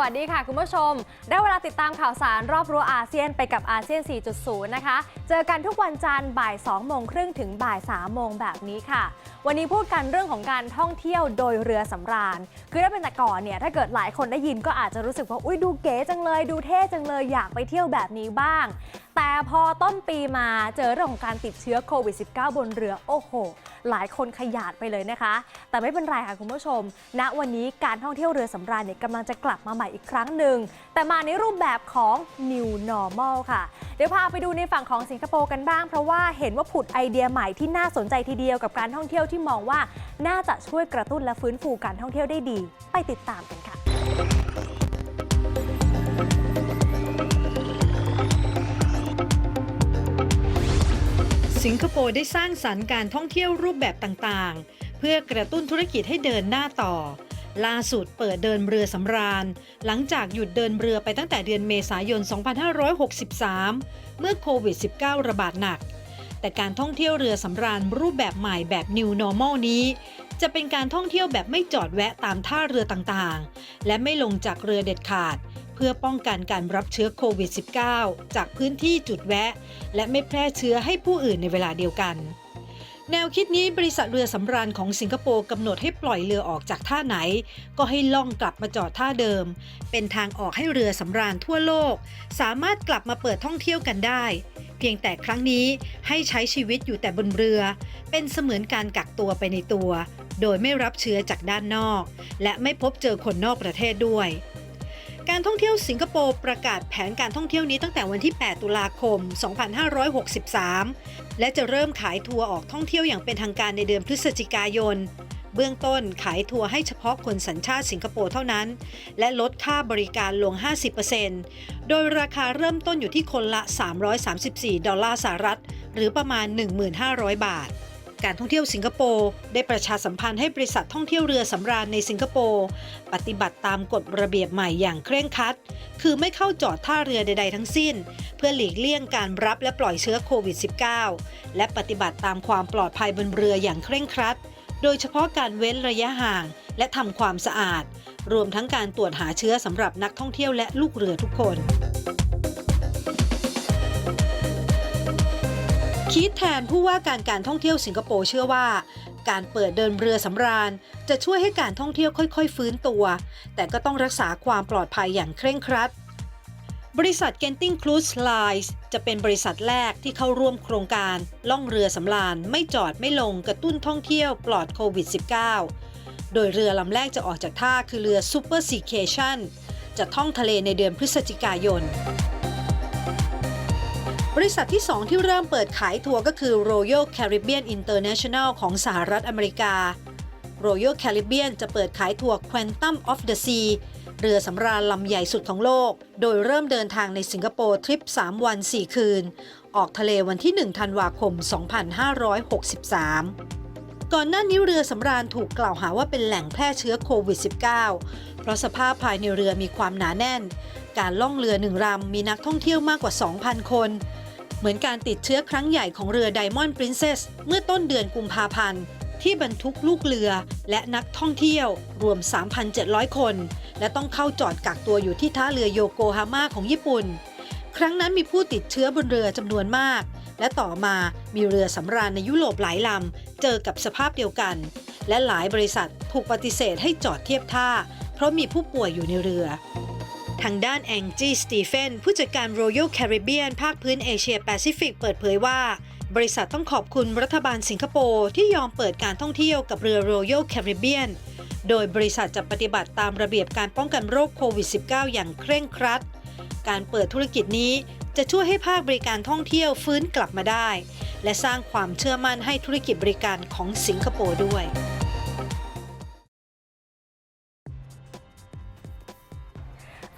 วัสดีค่ะ คุณผู้ชม ได้เวลาติดตามข่าวสารรอบรั้วอาเซียนไปกับอาเซียน 4.0 นะคะ เจอกันทุกวันจันทร์บ่าย 2 โมงครึ่งถึงบ่าย 3 โมงแบบนี้ค่ะ วันนี้พูดกันเรื่องของการท่องเที่ยวโดยเรือสำราญ คือถ้าเป็นแต่ก่อนเนี่ย ถ้าเกิดหลายคนได้ยินก็อาจจะรู้สึกว่า อุ้ยดูเก๋จังเลย ดูเท่จังเลย อยากไปเที่ยวแบบนี้บ้าง แต่พอต้นปีมาเจอเรื่องของการติดเชื้อโควิด -19 บนเรือ โอ้โห หลายคนขยาดไปเลยนะคะ แต่ไม่เป็นไรค่ะคุณผู้ชม ณวันนี้การท่องเที่ยวเรือสำราญเนี่ยกำลังจะกลับมาใหม่อีกครั้งหนึ่ง แต่มาในรูปแบบของ New Normal ค่ะ เดี๋ยวพาไปดูในฝั่งของสิงคโปร์กันบ้าง เพราะว่าเห็นว่าผุดไอเดียใหม่ที่น่าสนใจทีเดียวกับการท่องเที่ยวที่มองว่า น่าจะช่วยกระตุ้นและฟื้นฟูการท่องเที่ยวได้ดี ไปติดตามกันค่ะ สิงคโปร์ได้สร้างสรรค์การท่องเที่ยวรูปแบบต่างๆ เพื่อกระตุ้นธุรกิจให้เดินหน้าต่อ ล่าสุดเปิดเดินเรือสำราญ หลังจากหยุดเดินเรือไปตั้งแต่เดือนเมษายน 2563 เมื่อโควิด -19 ระบาดหนัก แต่การท่องเที่ยวเรือสำราญรูปแบบใหม่แบบ New Normal นี้ จะเป็นการท่องเที่ยวแบบไม่จอดแวะตามท่าเรือต่างๆ และไม่ลงจากเรือเด็ดขาด เพื่อป้องกันการรับเชื้อโควิด -19 จากพื้นที่จุดแวะ และไม่แพร่เชื้อให้ผู้อื่นในเวลาเดียวกัน แนวคิดนี้บริษัทเรือสำราญของสิงคโปร์กำหนดให้ปล่อยเรือออกจากท่าไหน ก็ให้ล่องกลับมาจอดท่าเดิม เป็นทางออกให้เรือสำราญทั่วโลก สามารถกลับมาเปิดท่องเที่ยวกันได้เพียงแต่ครั้งนี้ให้ใช้ชีวิตอยู่แต่บนเรือ เป็นเสมือนการกักตัวไปในตัว โดยไม่รับเชื้อจากด้านนอก และไม่พบเจอคนนอกประเทศด้วย การท่องเที่ยวสิงคโปร์ประกาศแผนการท่องเที่ยวนี้ตั้งแต่วันที่ 8 ตุลาคม 2563 และจะเริ่มขายทัวร์ออกท่องเที่ยวอย่างเป็นทางการในเดือนพฤศจิกายน เบื้องต้นขายทัวร์ให้เฉพาะคนสัญชาติสิงคโปร์เท่านั้น และลดค่าบริการลง 50%โดยราคาเริ่มต้นอยู่ที่คนละ 334 ดอลลาร์สหรัฐ หรือประมาณ 1,500 บาท การท่องเที่ยวสิงคโปร์ได้ประชาสัมพันธ์ให้บริษัทท่องเที่ยวเรือสำราญในสิงคโปร์ปฏิบัติตามกฎระเบียบใหม่อย่างเคร่งครัด คือไม่เข้าจอดท่าเรือใด ๆ ทั้งสิ้น เพื่อหลีกเลี่ยงการรับและปล่อยเชื้อโควิด -19 และปฏิบัติตามความปลอดภัยบนเรืออย่างเคร่งครัด โดยเฉพาะการเว้นระยะห่าง และทำความสะอาด รวมทั้งการตรวจหาเชื้อสำหรับนักท่องเที่ยวและลูกเรือทุกคน คิดแทนผู้ว่าการการท่องเที่ยวสิงคโปร์เชื่อว่า การเปิดเดินเรือสำราญ จะช่วยให้การท่องเที่ยวค่อยๆ ฟื้นตัว แต่ก็ต้องรักษาความปลอดภัยอย่างเคร่งครัด บริษัท Genting Cruise Lines จะเป็นบริษัทแรกที่เข้าร่วมโครงการ ล่องเรือสำราญไม่จอดไม่ลงกระตุ้นท่องเที่ยวปลอดโควิด -19 โดยเรือลำแรกจะออกจากท่าคือเรือ Super s e a c a t i o n จะท่องทะเลในเดือนพฤศจิกายน บริษัทที่ 2 ที่เริ่มเปิดขายทัวร์ก็คือ Royal Caribbean International ของสหรัฐอเมริกา Royal Caribbean จะเปิดขายทัวร์ Quantum of the Sea เรือสำราญลำใหญ่สุดของโลก โดยเริ่มเดินทางในสิงคโปร์ทริป 3 วัน 4 คืน ออกทะเลวันที่ 1 ธันวาคม 2563ก่อนหน้านี้เรือสำราญถูกกล่าวหาว่าเป็นแหล่งแพร่เชื้อโควิด -19 เพราะสภาพภายในเรือมีความหนาแน่น การล่องเรือหนึ่งลำมีนักท่องเที่ยวมากกว่า 2,000 คน เหมือนการติดเชื้อครั้งใหญ่ของเรือ Diamond Princess เมื่อต้นเดือนกุมภาพันธ์ ที่บรรทุกลูกเรือและนักท่องเที่ยวรวม 3,700 คน และต้องเข้าจอดกักตัวอยู่ที่ท่าเรือโยโกฮาม่าของญี่ปุ่น ครั้งนั้นมีผู้ติดเชื้อบนเรือจำนวนมาก และต่อมามีเรือสำราญในยุโรปหลายลำเจอกับสภาพเดียวกัน และหลายบริษัทถูกปฏิเสธให้จอดเทียบท่า เพราะมีผู้ป่วยอยู่ในเรือ ทางด้านแองจี้สตีเฟนผู้จัดการ Royal Caribbean ภาคพื้นเอเชียแปซิฟิกเปิดเผยว่า บริษัทต้องขอบคุณรัฐบาลสิงคโปร์ที่ยอมเปิดการท่องเที่ยวกับเรือ Royal Caribbean โดยบริษัทจะปฏิบัติตามระเบียบการป้องกันโรคโควิด -19 อย่างเคร่งครัด การเปิดธุรกิจนี้จะช่วยให้ภาคบริการท่องเที่ยวฟื้นกลับมาได้ และสร้างความเชื่อมั่นให้ธุรกิจบริการของสิงคโปร์ด้วย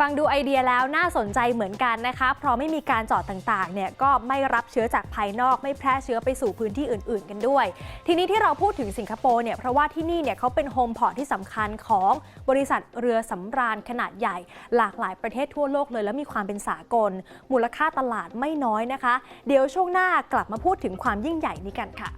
ฟังดูไอเดียแล้วน่าสนใจเหมือนกันนะคะ เพราะไม่มีการจอดต่างๆ เนี่ยก็ไม่รับเชื้อจากภายนอก ไม่แพร่เชื้อไปสู่พื้นที่อื่น ๆ กันด้วย ทีนี้ที่เราพูดถึงสิงคโปร์เนี่ยเพราะว่าที่นี่เนี่ยเขาเป็นโฮมพอร์ตที่สำคัญของบริษัทเรือสำราญขนาดใหญ่ หลากหลายประเทศทั่วโลกเลย แล้วมีความเป็นสากล มูลค่าตลาดไม่น้อยนะคะ เดี๋ยวช่วงหน้ากลับมาพูดถึงความยิ่งใหญ่นี้กันค่ะ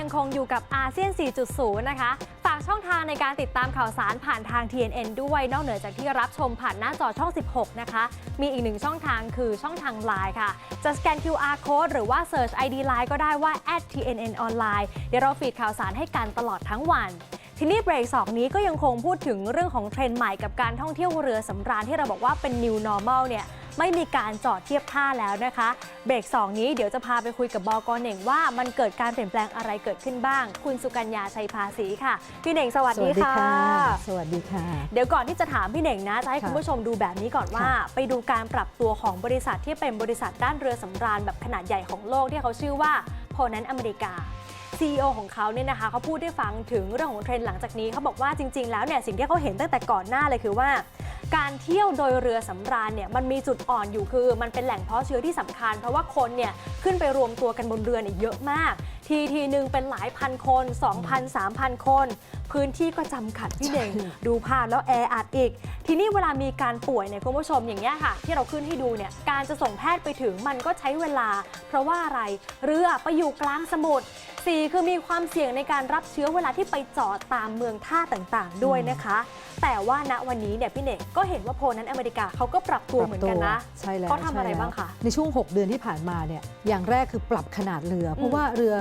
ยังคงอยู่กับอาเซียน 4.0 นะคะ ฝากช่องทางในการติดตามข่าวสารผ่านทาง TNN ด้วย นอกเหนือจากที่รับชมผ่านหน้าจอช่อง 16 นะคะ มีอีกหนึ่งช่องทางคือช่องทาง Line ค่ะ จะสแกน QR code หรือว่า Search ID Line ก็ได้ว่า @TNN Online เดี๋ยวเราฟีดข่าวสารให้กันตลอดทั้งวัน ทีนี้เบรกสองนี้ก็ยังคงพูดถึงเรื่องของเทรนด์ใหม่กับการท่องเที่ยวเรือสำราญที่เราบอกว่าเป็น new normal เนี่ยไม่มีการจอดเทียบท่าแล้วนะคะ เบรกสองนี้เดี๋ยวจะพาไปคุยกับบอกอเหน่งว่ามันเกิดการเปลี่ยนแปลงอะไรเกิดขึ้นบ้าง คุณสุกัญญาชัยภาษีค่ะ พี่เหน่งสวัสดีค่ะ สวัสดีค่ะ เดี๋ยวก่อนที่จะถามพี่เหน่งนะ จะให้ค่ะคุณผู้ชมดูแบบนี้ก่อนว่าค่ะไปดูการปรับตัวของบริษัทที่เป็นบริษัทด้านเรือสำราญแบบขนาดใหญ่ของโลกที่เขาชื่อว่าโพนันอเมริกา CEO ของเขาเนี่ยนะคะเขาพูดได้ฟังถึงเรื่องของเทรนด์หลังจากนี้เขาบอกว่าจริง ๆ แล้วเนี่ยสิ่งที่เขาเห็นตั้งแต่ก่อนหน้าเลยคือว่า การเที่ยวโดยเรือสำราญเนี่ยมันมีจุดอ่อนอยู่คือ มันเป็นแหล่งเพาะเชื้อที่สำคัญ เพราะว่าคนเนี่ยขึ้นไปรวมตัวกันบนเรือเนี่ยเยอะมาก ทีทีหนึ่งเป็นหลายพันคน 2,000 3,000 คน พื้นที่ก็จำกัดพี่เน่งใช่ดูภาพแล้วแออัดอีก ทีนี้เวลามีการป่วยเนี่ยคุณผู้ชมอย่างเงี้ยค่ะ ที่เราขึ้นให้ดูเนี่ยการจะส่งแพทย์ไปถึงมันก็ใช้เวลา เพราะว่าอะไรเรือไปอยู่กลางสมุทรสี่คือมีความเสี่ยงในการรับเชื้อเวลาที่ไปจอดตามเมืองท่าต่างๆ ด้วยนะคะ แต่ว่าณวันนี้เนี่ยพี่เน่งก็เห็นว่าโพลนั้นอเมริกาเขาก็ปรับตัวเหมือนกันนะใช่แล้วเขาทำอะไรใช่แล้วบ้างคะ ในช่วง 6 เดือนที่ผ่านมาเนี่ยอย่างแรกคือปรับขนาดเรือ เพราะว่าเรือ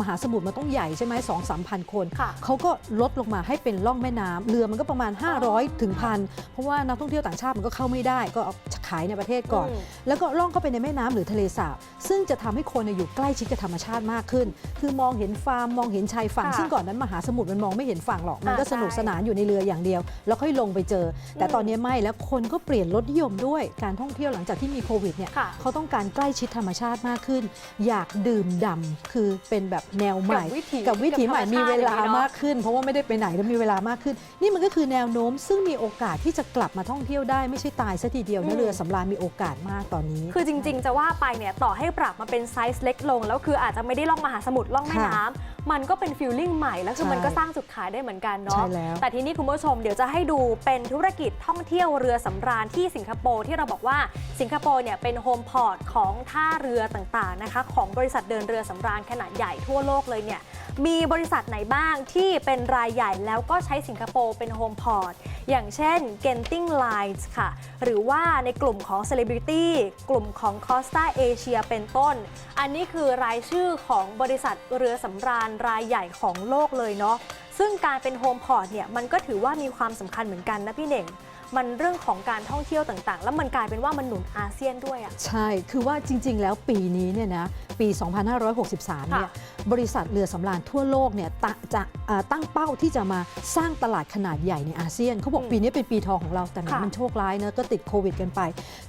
มหาสมุทรมันต้องใหญ่ใช่ไหมสองสามพันคนค่ะเขาก็ลดลงมาให้เป็นล่องแม่น้ำเรือมันก็ประมาณ 500ถึงพันเพราะว่านักท่องเที่ยวต่างชาติมันก็เข้าไม่ได้ ก็เอาขายในประเทศก่อนอืมแล้วก็ล่องเข้าไปในแม่น้ำหรือทะเลสาบ ซึ่งจะทำให้คนเนี่ยอยู่ใกล้ชิดกับธรรมชาติมากขึ้น คือมองเห็นฟาร์มมองเห็นชายฝั่งค่ะซึ่งก่อนนั้นมหาสมุทรมันมองไม่เห็นฝั่งหรอก มันก็อ่าสนุกใช่สนานอยู่ในเรืออย่างเดียว แล้วค่อยลงไปเจอ แต่อืมตอนนี้ไม่แล้วคนก็เปลี่ยนรถนิยมด้วย การท่องเที่ยวหลังจากที่มีโควิดเนี่ยค่ะเขาต้องการใกล้ชิดธรรมชาติมากขึ้น อยากดื่มด่ำคือเป็นแบบแนวใหม่ กับวิถีกับวิถีใหม่กับธรรมมีชาติเวลาอย่างนี้เนอะ มากขึ้น เพราะว่าไม่ได้ไปไหนแล้วมีเวลามากขึ้น นี่มันก็คือแนวโน้มซึ่งมีโอกาสที่จะกลับมาท่องเที่ยวได้ไม่ใช่ตายซะทีเดียวอืนะมเรือสำราญมีโอกาสมากตอนนี้ คือจริงๆ จะว่าไปเนี่ยต่อให้ปรับมาเป็นไซส์เล็กลง แล้วคืออาจจะไม่ได้ล่องมหาสมุทรล่องแม่ค่ะน้ำมันก็เป็นฟิลลิ่งใหม่แล้วคือใช่มันก็สร้างจุดขายได้เหมือนกันเนาะใช่แล้วแต่ทีนี้คุณผู้ชมเดี๋ยวจะให้ดูเป็นธุรกิจท่องเที่ยวเรือสำราญที่สิงคโปร์ที่เราบอกว่าสิงคโปร์เนี่ยเป็นโฮมพอร์ตของท่าเรือต่างๆนะคะของบริษัทเดินเรือสำราญขนาดใหญ่ทั่วั่วโลกเลยเนี่ยมีบริษัทไหนบ้างที่เป็นรายใหญ่แล้วก็ใช้สิงคโปร์เป็นโฮมพอร์ตอย่างเช่น Genting Lines ค่ะ หรือว่าในกลุ่มของ Celebrity กลุ่มของ Costa Asia เป็นต้น อันนี้คือรายชื่อของบริษัทเรือสำราญรายใหญ่ของโลกเลยเนาะซึ่งการเป็นโฮมพอร์ตเนี่ยมันก็ถือว่ามีความสำคัญเหมือนกันนะพี่เน่ง มันเรื่องของการท่องเที่ยวต่างๆ แล้วมันกลายเป็นว่ามันหนุนอาเซียนด้วยอะใช่ คือว่าจริง ๆ แล้วปีนี้เนี่ยนะ ปี 2563 เนี่ย บริษัทเรือสำราญทั่วโลกเนี่ยตะจะเอ่อตั้งเป้าที่จะมาสร้างตลาดขนาดใหญ่ในอาเซียน เขาบอกอืมปีนี้เป็นปีทองของเรา แต่แหมค่ะมันโชคร้ายนะ ก็ติดโควิดกันไป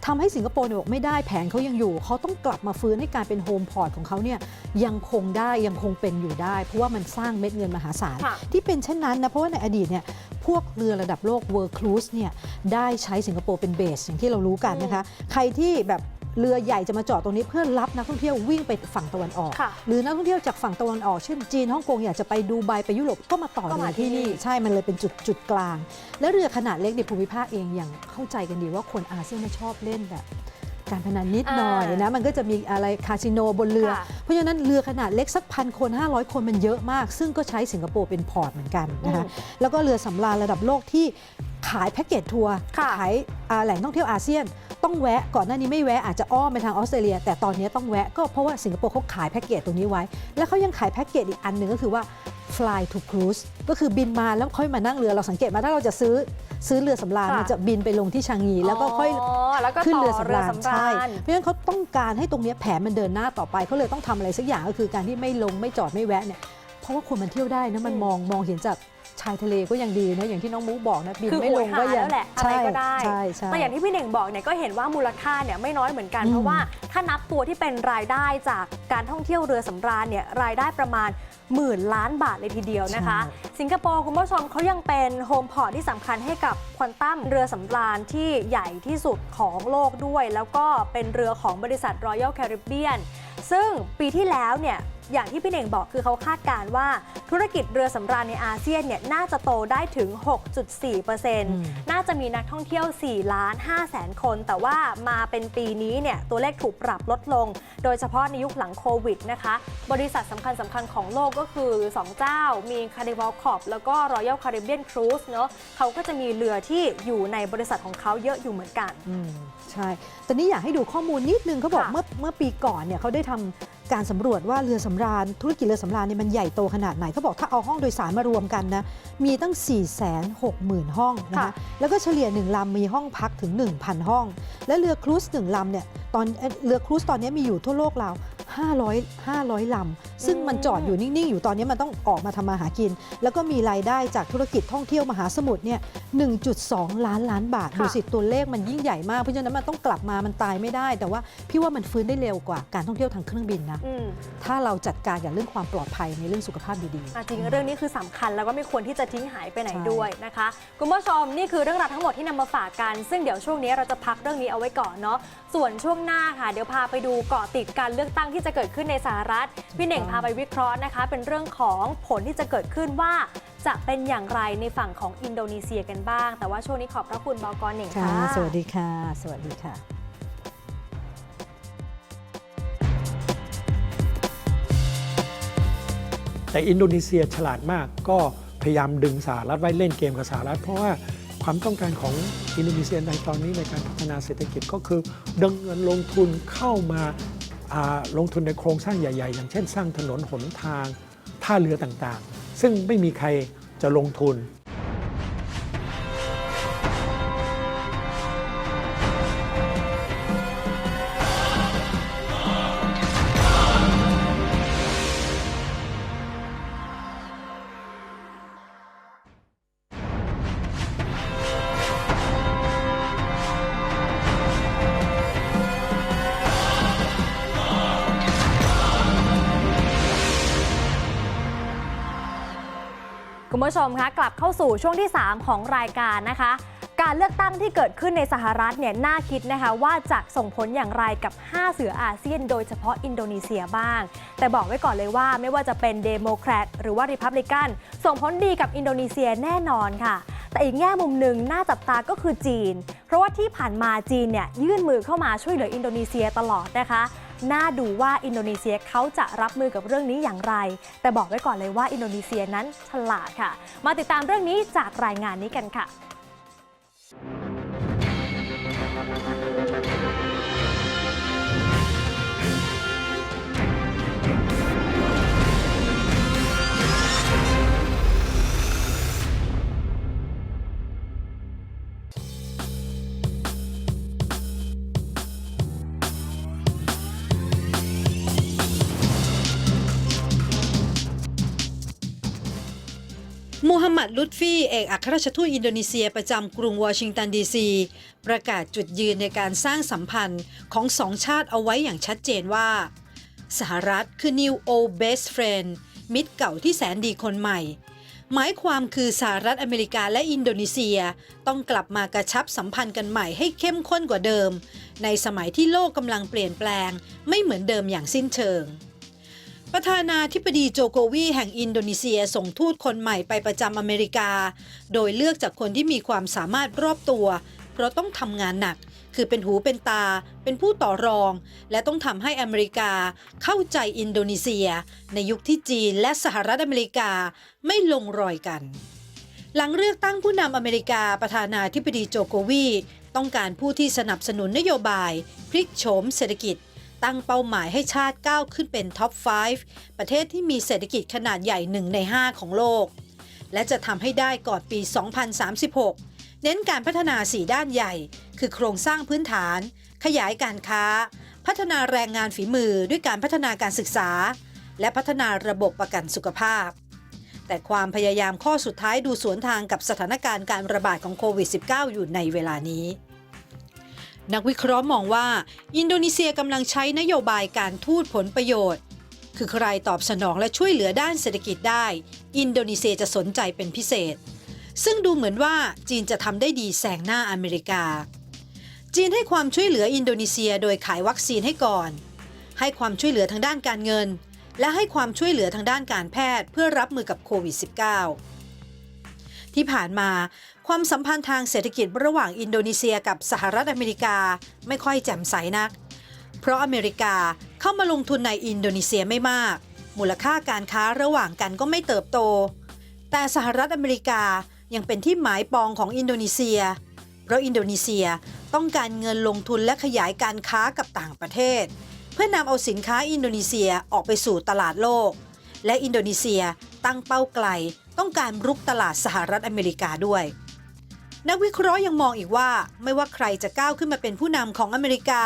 ทำให้สิงคโปร์เนี่ยบอกไม่ได้แผนเขายังอยู่ เขาต้องกลับมาฟื้นให้การเป็นโฮมพอร์ตของเขาเนี่ยยังคงได้ยังคงเป็นอยู่ได้ เพราะว่ามันสร้างเม็ดเงินมหาศาลค่ะที่เป็นเช่นนั้นนะ เพราะว่าในอดีตเนี่ยพวกเรือระดับโลก World Cruise เนี่ยได้ใช้สิงคโปร์เป็นเบสอย่างที่เรารู้กันนะคะ ใครที่แบบเรือใหญ่จะมาจอดตรงนี้เพื่อรับนักท่องเที่ยววิ่งไปฝั่งตะวันออกค่ะหรือนักท่องเที่ยวจากฝั่งตะวันออก เช่นจีนฮ่องกงอยากจะไปดูไบไปยุโรปก็มาต่อก็เรืมาอที่ที่นี่นี่ ใช่มันเลยเป็นจุดจุดกลาง และเรือขนาดเล็กในภูมิภาคเองอย่างเข้าใจกันดีว่าคนอาเซียนไม่ชอบเล่นแบบ การพนันนิดหน่อยนะ มันก็จะมีอะไรคาสิโนบนเรือค่ะเพราะฉะนั้นเรือขนาดเล็กสักพันคน 500 คนมันเยอะมาก ซึ่งก็ใช้สิงคโปร์เป็นพอร์ตเหมือนกันนะคะอืมแล้วก็เรือสำราญระดับโลกที่ขายแพ็กเกจทัวร์ค่ะขายอ่าแหล่งท่องเที่ยวอาเซียน ต้องแวะก่อนหน้านี้ไม่แวะอาจจะอ้อมไปทางออสเตรเลีย แต่ตอนนี้ต้องแวะก็เพราะว่าสิงคโปร์เขาขายแพ็กเกจตรงนี้ไว้ แล้วเขายังขายแพ็กเกจอีกอันหนึ่งก็คือว่า fly to cruise ก็คือบินมาแล้วค่อยมานั่งเรือเราสังเกตมาถ้าเราจะซื้อ ซื้อเรือสำราญค่ะมันจะบินไปลงที่ชางงีแล้วก็ค่อยแล้วก็ขึ้นต่อเรือเรือสำราญสำใช่ราญเพราะฉะนั้นเขาต้องการให้ตรงเนี้ยแผนมันเดินหน้าต่อไปเขาเลยต้องทำอะไรสักอย่างก็คือการที่ไม่ลงไม่จอดไม่แวะเนี่ยเพราะว่าคนมันเที่ยวได้นะมันอืมมองมองเห็นจากชายทะเลก็ยังดีนะอย่างที่น้องมุกบอกนะบินคือไม่หลวยงหาก็ยัแล้วแหละอะไรก็ได้ใช่ใช่ แต่อย่างที่พี่เน่งบอกเนี่ยก็เห็นว่ามูลค่าเนี่ยไม่น้อยเหมือนกันอืมเพราะว่าถ้านับตัวที่เป็นรายได้จากการท่องเที่ยวเรือสำราญเนี่ยรายได้ประมาณ หมื่นล้านบาทเลยทีเดียวนะคะ สิงคโปร์คุณผู้ชมเขายังเป็นโฮมพอร์ตที่สำคัญให้กับควอนตัมเรือสำราญที่ใหญ่ที่สุดของโลกด้วย แล้วก็เป็นเรือของบริษัท Royal Caribbean ซึ่งปีที่แล้วเนี่ย อย่างที่พี่เน่งบอกคือเขาคาดการณ์ว่าธุรกิจเรือสำราญในอาเซียนเนี่ยน่าจะโตได้ถึง 6.4%น่าจะมีนักท่องเที่ยว 4 ล้าน5แสนคน แต่ว่ามาเป็นปีนี้เนี่ยตัวเลขถูกปรับลดลง โดยเฉพาะในยุคหลังโควิดนะคะ บริษัทสำคัญสำคัญของโลกก็คือ 2 เจ้า มี Carnival Corp แล้วก็ Royal Caribbean Cruise เนอะเขาก็จะมีเรือที่อยู่ในบริษัทของเขาเยอะอยู่เหมือนกันอืมใช่ตอนนี้อยากให้ดูข้อมูลนิดนึงเขาบอกค่ะเมื่อเมื่อปีก่อนเนี่ยเขาได้ทำการสำรวจว่าเรือสำราญธุรกิจเรือสำราญเนี่ยมันใหญ่โตขนาดไหนเขาบอกถ้าเอาห้องโดยสารมารวมกันนะมีตั้ง 4 6 0 0 0 0 ห้องนะคะแล้วก็เฉลี่ย1ลำมีห้องพักถึง 1,000 ห้อง และเรือครูซ1ลำเนี่ยตอนเรือครูซตอนนี้มีอยู่ทั่วโลกเรา 500 500ลำซึ่งมันจอดอยู่นิ่ง ๆ อยู่ตอนนี้มันต้องออกมาทำมาหากิน แล้วก็มีรายได้จากธุรกิจท่องเที่ยวมหาสมุทรเนี่ย 1.2 ล้านล้านบาทค่ะดูสิตัวเลขมันยิ่งใหญ่มาก เพราะฉะนั้นมันต้องกลับมามันตายไม่ได้ แต่ว่าพี่ว่ามันฟื้นได้เร็วกว่าการท่องเที่ยวทางเครื่องบินนะอืมถ้าเราจัดการอย่างเรื่องความปลอดภัยในเรื่องสุขภาพดีอะจริงเรื่องนี้คือสำคัญแล้วก็ไม่ควรที่จะทิ้งหายไปไหนใช่ด้วยนะคะคุณผู้ชมนี่คือเรื่องราวทั้งหมดที่นำมาฝากกันซึ่งเดี๋ยวช่วงนี้เราจะพักเรื่องนี้เอาไว้ก่อนเนาะส่วนช่วงหน้าค่ะเดี๋ยวพาไปดูเกาะติดการเลือกตั้งที่จะเกิดขึ้นในสหรัฐพี่เน่งพาไปวิเคราะห์นะคะ เป็นเรื่องของผลที่จะเกิดขึ้นว่าจะเป็นอย่างไรในฝั่งของอินโดนีเซียกันบ้าง แต่ว่าช่วงนี้ขอบพระคุณบกเน่งๆค่ะค่ะ สวัสดีค่ะ สวัสดีค่ะแต่อินโดนีเซียฉลาดมากก็พยายามดึงสหรัฐไว้เล่นเกมกับสหรัฐ เพราะว่าความต้องการของอินโดนีเซียในตอนนี้ในการพัฒนาเศรษฐกิจก็คือ ดึงเงินลงทุนเข้ามาอ่า ลงทุนในโครงสร้างใหญ่ ๆ อย่างเช่น สร้างถนนหนทางท่าเรือต่างๆ ซึ่งไม่มีใครจะลงทุน ผู้ชมคะกลับเข้าสู่ช่วงที่ 3 ของรายการนะคะ การเลือกตั้งที่เกิดขึ้นในสหรัฐเนี่ยน่าคิดนะคะว่าจะส่งผลอย่างไรกับ 5 เสืออาเซียน โดยเฉพาะอินโดนีเซียบ้าง แต่บอกไว้ก่อนเลยว่าไม่ว่าจะเป็นเดโมแครตหรือว่าริพับลิกันส่งผลดีกับอินโดนีเซียแน่นอนค่ะแต่อีกแง่มุมหนึ่งน่าจับตาก็คือจีน เพราะว่าที่ผ่านมาจีนเนี่ยยื่นมือเข้ามาช่วยเหลืออินโดนีเซียตลอดนะคะ น่าดูว่าอินโดนีเซียเขาจะรับมือกับเรื่องนี้อย่างไร แต่บอกไว้ก่อนเลยว่าอินโดนีเซียนั้นฉลาดค่ะ มาติดตามเรื่องนี้จากรายงานนี้กันค่ะ มูฮัมหมัดลุตฟี่เอกอัครราชทูตอินโดนีเซียประจำกรุงวอชิงตันดีซี ประกาศจุดยืนในการสร้างสัมพันธ์ของสองชาติเอาไว้อย่างชัดเจนว่า สหรัฐคือ New Old Best Friend มิตรเก่าที่แสนดีคนใหม่ หมายความคือสหรัฐอเมริกาและอินโดนีเซียต้องกลับมากระชับสัมพันธ์กันใหม่ให้เข้มข้นกว่าเดิม ในสมัยที่โลกกำลังเปลี่ยนแปลง ไม่เหมือนเดิมอย่างสิ้นเชิง ประธานาธิบดีโจโกวีแห่งอินโดนีเซียส่งทูตคนใหม่ไปประจำอเมริกา โดยเลือกจากคนที่มีความสามารถรอบตัว เพราะต้องทำงานหนัก คือเป็นหูเป็นตา เป็นผู้ต่อรอง และต้องทำให้อเมริกาเข้าใจอินโดนีเซีย ในยุคที่จีนและสหรัฐอเมริกาไม่ลงรอยกัน หลังเลือกตั้งผู้นำอเมริกาประธานาธิบดีโจโกวีต้องการผู้ที่สนับสนุนนโยบาย พลิกโฉมเศรษฐกิจ ตั้งเป้าหมายให้ชาติก้าวขึ้นเป็นท็อป 5 ประเทศที่มีเศรษฐกิจขนาดใหญ่หนึ่งใน 5 ของโลก และจะทำให้ได้ก่อนปี 2036 เน้นการพัฒนา 4 ด้านใหญ่ คือโครงสร้างพื้นฐาน ขยายการค้า พัฒนาแรงงานฝีมือด้วยการพัฒนาการศึกษา และพัฒนาระบบประกันสุขภาพ แต่ความพยายามข้อสุดท้ายดูสวนทางกับสถานการณ์การระบาดของโควิด -19 อยู่ในเวลานี้ นักวิเคราะห์มองว่า อินโดนีเซียกำลังใช้นโยบายการทูตผลประโยชน์ คือใครตอบสนองและช่วยเหลือด้านเศรษฐกิจได้ อินโดนีเซียจะสนใจเป็นพิเศษ ซึ่งดูเหมือนว่าจีนจะทำได้ดีแซงหน้าอเมริกา จีนให้ความช่วยเหลืออินโดนีเซียโดยขายวัคซีนให้ก่อน ให้ความช่วยเหลือทางด้านการเงิน และให้ความช่วยเหลือทางด้านการแพทย์เพื่อรับมือกับโควิด -19 ที่ผ่านมา ความสัมพันธ์ทางเศรษฐกิจระหว่างอินโดนีเซียกับสหรัฐอเมริกาไม่ค่อยแจ่มใสนัก เพราะอเมริกาเข้ามาลงทุนในอินโดนีเซียไม่มาก มูลค่าการค้าระหว่างกันก็ไม่เติบโต แต่สหรัฐอเมริกายังเป็นที่หมายปองของอินโดนีเซีย เพราะอินโดนีเซียต้องการเงินลงทุนและขยายการค้ากับต่างประเทศ เพื่อนำเอาสินค้าอินโดนีเซียออกไปสู่ตลาดโลก และอินโดนีเซียตั้งเป้าไกลต้องการรุกตลาดสหรัฐอเมริกาด้วย นักวิเคราะห์ยังมองอีกว่า ไม่ว่าใครจะก้าวขึ้นมาเป็นผู้นำของอเมริกา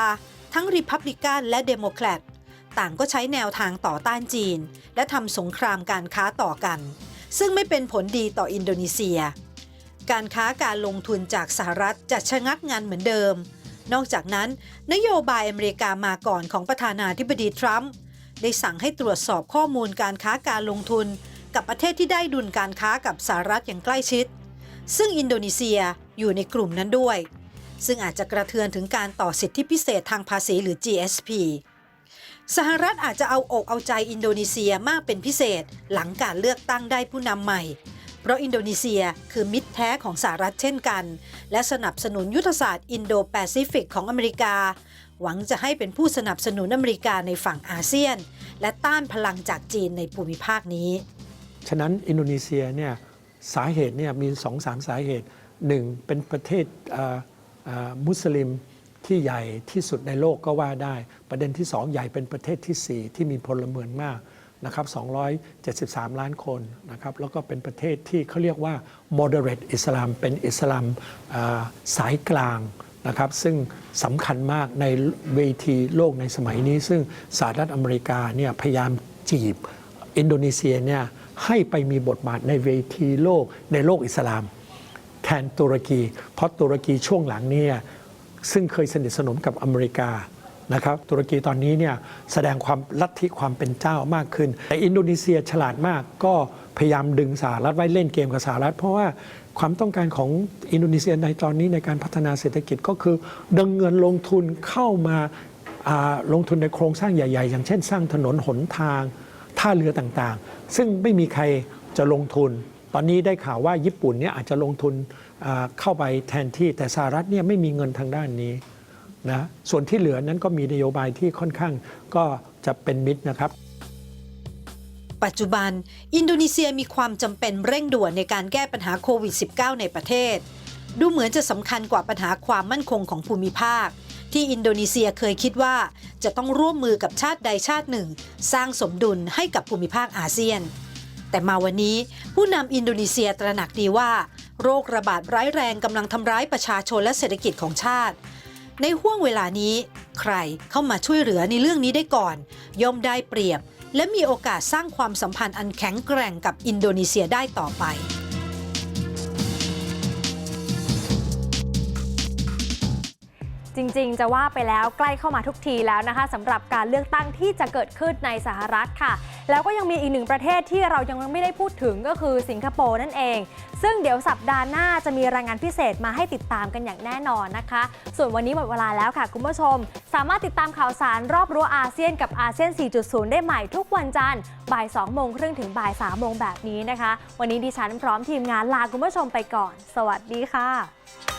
ทั้งริพับลิกันและเดโมแครตต่างก็ใช้แนวทางต่อต้านจีน และทำสงครามการค้าต่อกัน ซึ่งไม่เป็นผลดีต่ออินโดนีเซีย การค้าการลงทุนจากสหรัฐจะชะงักงันเหมือนเดิม นอกจากนั้น นโยบายอเมริกามาก่อนของประธานาธิบดีทรัมป์ได้สั่งให้ตรวจสอบข้อมูลการค้าการลงทุน กับประเทศที่ได้ดุลการค้ากับสหรัฐอย่างใกล้ชิด ซึ่งอินโดนีเซียอยู่ในกลุ่มนั้นด้วย ซึ่งอาจจะกระเทือนถึงการต่อสิทธิพิเศษทางภาษีหรือ GSP สหรัฐอาจจะเอาอกเอาใจอินโดนีเซียมากเป็นพิเศษหลังการเลือกตั้งได้ผู้นำใหม่ เพราะอินโดนีเซียคือมิตรแท้ของสหรัฐเช่นกัน และสนับสนุนยุทธศาสตร์อินโดแปซิฟิกของอเมริกา หวังจะให้เป็นผู้สนับสนุนอเมริกาในฝั่งอาเซียน และต้านพลังจากจีนในภูมิภาคนี้ ฉะนั้นอินโดนีเซียเนี่ย สาเหตุเนี่ยมีสองสามสาเหตุหนึ่งเป็นประเทศมุสลิมที่ใหญ่ที่สุดในโลกก็ว่าได้ ประเด็นที่สองใหญ่เป็นประเทศที่ 4 ที่มีพลเมืองมากนะครับ273 ล้านคนนะครับ แล้วก็เป็นประเทศที่เขาเรียกว่า moderate อิสลาม เป็นอิสลามสายกลางนะครับ ซึ่งสำคัญมากในเวทีโลกในสมัยนี้ ซึ่งสหรัฐอเมริกาเนี่ยพยายามจีบอินโดนีเซียเนี่ย ให้ไปมีบทบาทในเวทีโลกในโลกอิสลาม แทนตุรกี เพราะตุรกีช่วงหลังเนี่ยซึ่งเคยสนิทสนมกับอเมริกานะครับตุรกีตอนนี้เนี่ยแสดงความลัทธิความเป็นเจ้ามากขึ้น แต่อินโดนีเซียฉลาดมากก็พยายามดึงสหรัฐไว้เล่นเกมกับสหรัฐ เพราะว่าความต้องการของอินโดนีเซียในตอนนี้ในการพัฒนาเศรษฐกิจก็คือ ดึงเงินลงทุนเข้ามาาลงทุนในโครงสร้างใหญ่ ๆ อย่างเช่น สร้างถนนหนทาง ท่าเรือต่างๆ ซึ่งไม่มีใครจะลงทุน ตอนนี้ได้ข่าวว่าญี่ปุ่นเนี่ยอาจจะลงทุนเข้าไปแทนที่แต่สหรัฐเนี่ยไม่มีเงินทางด้านนี้นะส่วนที่เหลือนั้นก็มีนโยบายที่ค่อนข้างก็จะเป็นมิตรนะครับปัจจุบัน อินโดนีเซียมีความจำเป็นเร่งด่วนในการแก้ปัญหาโควิด -19 ในประเทศ ดูเหมือนจะสำคัญกว่าปัญหาความมั่นคงของภูมิภาค ที่อินโดนีเซียเคยคิดว่า จะต้องร่วมมือกับชาติใดชาติหนึ่ง สร้างสมดุลให้กับภูมิภาคอาเซียน แต่มาวันนี้ผู้นำอินโดนีเซียตระหนักดีว่า โรคระบาดร้ายแรงกำลังทำร้ายประชาชนและเศรษฐกิจของชาติ ในห่วงเวลานี้ ใครเข้ามาช่วยเหลือในเรื่องนี้ได้ก่อน ย่อมได้เปรียบ และมีโอกาสสร้างความสัมพันธ์อันแข็งแกร่งกับอินโดนีเซียได้ต่อไป จริง ๆ จะว่าไปแล้วใกล้เข้ามาทุกทีแล้วนะคะสำหรับการเลือกตั้งที่จะเกิดขึ้นในสหรัฐค่ะ แล้วก็ยังมีอีกหนึ่งประเทศที่เรายังไม่ได้พูดถึงก็คือสิงคโปร์นั่นเอง ซึ่งเดี๋ยวสัปดาห์หน้าจะมีรายงานพิเศษมาให้ติดตามกันอย่างแน่นอนนะคะ ส่วนวันนี้หมดเวลาแล้วค่ะ คุณผู้ชม สามารถติดตามข่าวสารรอบรั้วอาเซียนกับอาเซียน 4.0 ได้ใหม่ทุกวันจันทร์บ่าย2โมงครึ่งถึงบ่าย3โมงแบบนี้นะคะ วันนี้ดิฉันพร้อมทีมงานลาคุณผู้ชมไปก่อน สวัสดีค่ะ